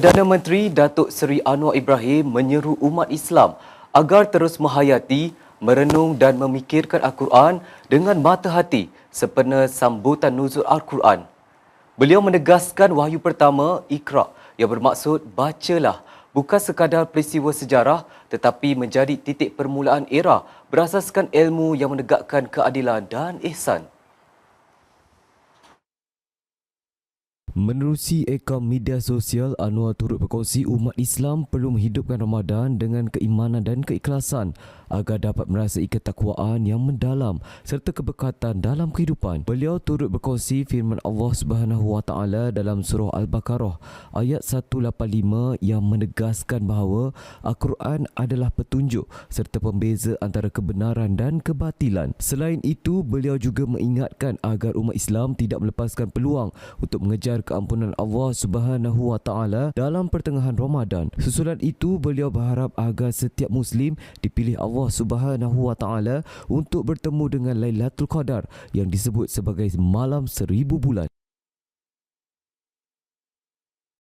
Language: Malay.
Perdana Menteri Datuk Seri Anwar Ibrahim menyeru umat Islam agar terus menghayati, merenung dan memikirkan Al-Quran dengan mata hati sempena sambutan nuzul Al-Quran. Beliau menegaskan wahyu pertama, Iqra, yang bermaksud bacalah bukan sekadar peristiwa sejarah tetapi menjadi titik permulaan era berasaskan ilmu yang menegakkan keadilan dan ihsan. Menerusi akaun media sosial, Anwar turut berkongsi umat Islam perlu menghidupkan Ramadan dengan keimanan dan keikhlasan agar dapat merasai ketakwaan yang mendalam serta keberkatan dalam kehidupan. Beliau turut berkongsi firman Allah Subhanahu Wa Taala dalam surah Al-Baqarah ayat 185 yang menegaskan bahawa Al-Quran adalah petunjuk serta pembeza antara kebenaran dan kebatilan. Selain itu, beliau juga mengingatkan agar umat Islam tidak melepaskan peluang untuk mengejar keampunan Allah Subhanahu wa taala dalam pertengahan Ramadan. Susulan itu beliau berharap agar setiap muslim dipilih Allah Subhanahu wa taala untuk bertemu dengan Lailatul Qadar yang disebut sebagai malam seribu bulan.